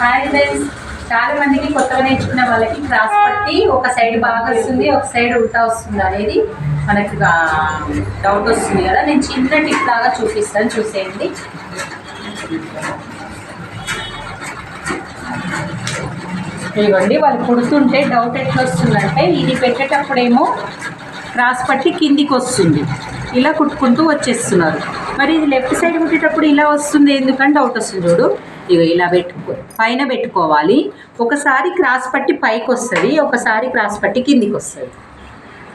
Hi friends చాలా మందికి కొత్తగా నేర్చుకున్న వాళ్ళకి క్రాస్ పట్టి ఒక సైడ్ బాగా వస్తుంది ఒక సైడ్ ఉల్టా వస్తుంది అనేది మనకి డౌట్ వస్తుంది కదా. నేను చిన్న టిప్ లాగా చూపిస్తాను చూసేయండి. ఇవ్వండి వాళ్ళు కుడుతుంటే డౌట్ ఎట్లా వస్తుందంటే ఇది పెట్టేటప్పుడేమో క్రాస్ పట్టి కిందికి వస్తుంది. ఇలా కుట్టుకుంటూ వచ్చేస్తున్నారు. మరి ఇది లెఫ్ట్ సైడ్ కుట్టేటప్పుడు ఇలా వస్తుంది ఎందుకని డౌట్ వస్తుంది చూడు. ఇగో ఇలా పెట్టుకో పైన పెట్టుకోవాలి. ఒకసారి క్రాస్ పట్టి పైకి వస్తుంది ఒకసారి క్రాస్ పట్టి కిందికి వస్తుంది.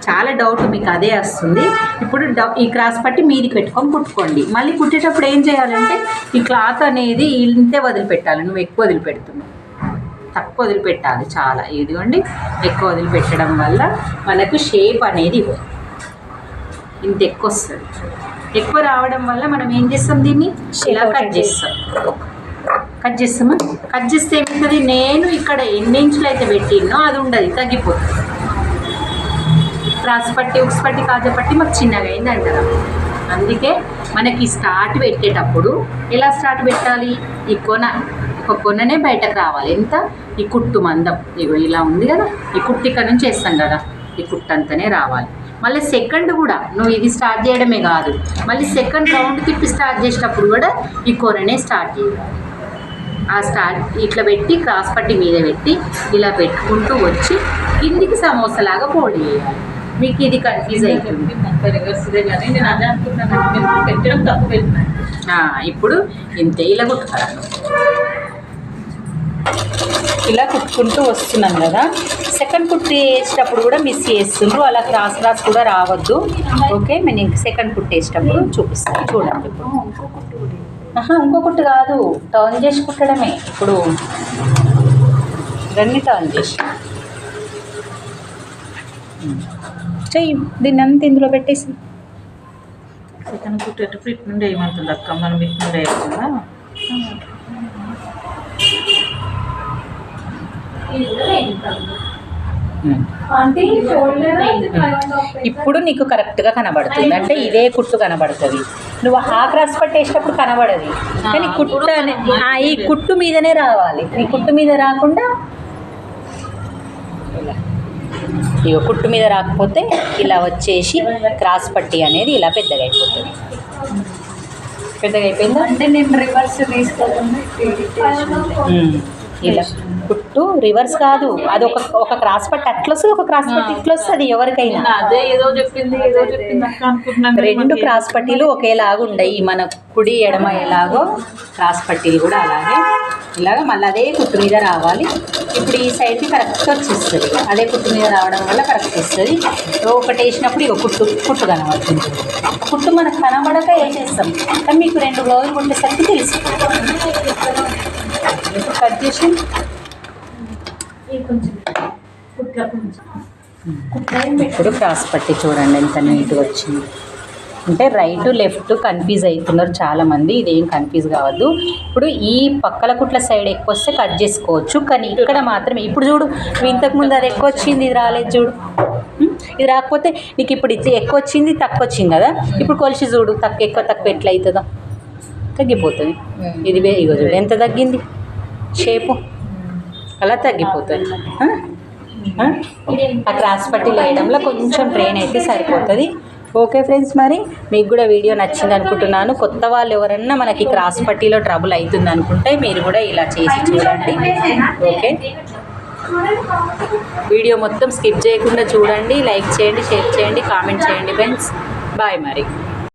చాలా డౌట్ మీకు అదే వస్తుంది. ఇప్పుడు డౌ ఈ క్రాస్ పట్టి మీది పెట్టుకొని కుట్టుకోండి. మళ్ళీ కుట్టేటప్పుడు ఏం చేయాలంటే ఈ క్లాత్ అనేది ఇంతే వదిలిపెట్టాలి. నువ్వు ఎక్కువ వదిలిపెడుతున్నావు. తక్కువ వదిలిపెట్టాలి చాలా. ఇదిగోండి ఎక్కువ వదిలిపెట్టడం వల్ల మనకు షేప్ అనేది ఇవ్వదు. ఇంత ఎక్కువ వస్తుంది ఎక్కువ రావడం వల్ల మనం ఏం చేస్తాం దీన్ని? ఇలా కట్ చేస్తాం. కట్ చేస్తామా? కట్ చేస్తే ఏమవుతుంది నేను ఇక్కడ ఎన్ని ఇంచులు అయితే పెట్టినో అది ఉండదు తగ్గిపోతుంది. క్రాస్ పట్టి ఉక్స్ పట్టి కాజా పట్టి మాకు చిన్నగా అయింది అంటారు అందుకే మనకి స్టార్ట్ పెట్టేటప్పుడు ఎలా స్టార్ట్ పెట్టాలి? ఈ కొన ఒక కొననే బయటకు రావాలి. ఎంత? ఈ కుట్టు మందం. ఇగో ఇలా ఉంది కదా. ఈ కుట్టు ఇక్కడ నుంచి వేస్తాం కదా. ఈ కుట్టు అంతనే రావాలి. మళ్ళీ సెకండ్ కూడా నువ్వు ఇది స్టార్ట్ చేయడమే కాదు. మళ్ళీ సెకండ్ రౌండ్ తిప్పి స్టార్ట్ చేసేటప్పుడు కూడా ఈ కొననే స్టార్ట్ చేయాలి ఆ స్టార్ట్ ఇట్లా పెట్టి క్రాస్ పట్టి మీద పెట్టి ఇలా పెట్టుకుంటూ వచ్చి కిందికి సమోసాలాగా ఫోల్డ్ చేయాలి. మీకు ఇది కన్ఫ్యూజ్ ఆ, ఇప్పుడు ఇంతే ఇలా కుట్టుకోవాలి. ఇలా కుట్టుకుంటూ వస్తున్నాం కదా. సెకండ్ కుట్టు వేసేటప్పుడు కూడా మిస్ చేస్తుండ్రు. అలా క్రాస్ క్రాస్ కూడా రావద్దు. ఓకే నేను ఇంక సెకండ్ కుట్టు వేసేటప్పుడు చూపిస్తాను చూడండి ఆహా, ఇంకో కుట్టు కాదు. టర్న్ చేసి కుట్టడమే. ఇప్పుడు ఇవన్నీ టర్న్ చేసి. చెయ్యి. దీన్ని అంతా ఇందులో పెట్టేసి. సెకండ్ కుట్టేటప్పుడు ఇటు నుండి ఏమంటుంది అక్క? మనం ఇటు నుండి వేయకుండా అంటే షోల్డర్ ఇప్పుడు నీకు కరెక్ట్గా కనబడుతుంది. అంటే ఇదే కుట్టు కనబడుతుంది. నువ్వు ఆ క్రాస్ పట్టేసేటప్పుడు కనబడది. కానీ కుట్టు అనే ఆ, ఈ కుట్టు మీదనే రావాలి. ఈ కుట్టు మీద రాకుండా ఇలా ఇగో కుట్టు మీద రాకపోతే ఇలా వచ్చేసి క్రాస్ పట్టి అనేది ఇలా పెద్దగా అయిపోతుంది. పెద్దగా అయిపోయిందా? అంటే నేను రివర్స్ తీసుకోకుండా ఇలా. కుట్టు రివర్స్ కాదు అది ఒక ఒక క్రాస్ పట్టి అట్లా వస్తుంది ఒక క్రాస్ పట్టి ఇట్లా వస్తుంది ఎవరికైనా అదే ఏదో చెప్పింది ఏదో రెండు క్రాస్ పట్టీలు ఒకేలాగా ఉండయి మన కుడి ఎడమ ఎలాగో క్రాస్ పట్టీలు కూడా అలాగే. ఇలాగ మళ్ళీ అదే కుట్టు మీద రావాలి. ఇప్పుడు ఈ సైడ్కి కరెక్ట్ వచ్చేస్తుంది. అదే కుట్టు మీద రావడం వల్ల కరెక్ట్ వస్తుంది. ఒకటి వేసినప్పుడు ఇక కుట్టు కుట్టు కనబడుతుంది. కుట్టు మనకు కనబడక వేసేస్తాం కానీ మీకు రెండు బ్లౌజులు కుట్టేసరికి తెలుసు. కట్ చేసి కొంచెం కుట్ల కొంచెం. ఇప్పుడు క్రాస్ పట్టి చూడండి ఎంత నీట్గా వచ్చింది. అంటే రైట్ లెఫ్ట్ కన్ఫ్యూజ్ అవుతున్నారు చాలామంది. ఇదేం కన్ఫ్యూజ్ కావద్దు. ఇప్పుడు ఈ పక్కల కుట్ల సైడ్ ఎక్కువ వస్తే కట్ చేసుకోవచ్చు. కానీ ఇక్కడ మాత్రం ఇప్పుడు చూడు ఇంతకుముందు అది ఎక్కువ వచ్చింది ఇది రాలేదు చూడు? ఇది రాకపోతే నీకు ఇప్పుడు ఇది ఎక్కువ వచ్చింది తక్కువ వచ్చింది కదా. ఇప్పుడు కొలిసి చూడు తక్కువ ఎక్కువ తక్కువ ఎట్లా అవుతుందో తగ్గిపోతుంది ఇది ఇగో చూడు ఎంత తగ్గింది? షేపు? అలా తగ్గిపోతుంది. ఆ? క్రాస్ పట్టీలు వేయడంలో కొంచెం ట్రైన్ అయితే సరిపోతుంది. ఓకే ఫ్రెండ్స్ మరి మీకు కూడా వీడియో నచ్చింది అనుకుంటున్నాను. కొత్త వాళ్ళు ఎవరన్నా మనకి క్రాస్ పట్టీలో ట్రబుల్ అవుతుంది అనుకుంటే మీరు కూడా ఇలా చేసి చూడండి. ఓకే? వీడియో మొత్తం స్కిప్ చేయకుండా చూడండి. లైక్ చేయండి షేర్ చేయండి కామెంట్ చేయండి ఫ్రెండ్స్. బాయ్ మరి.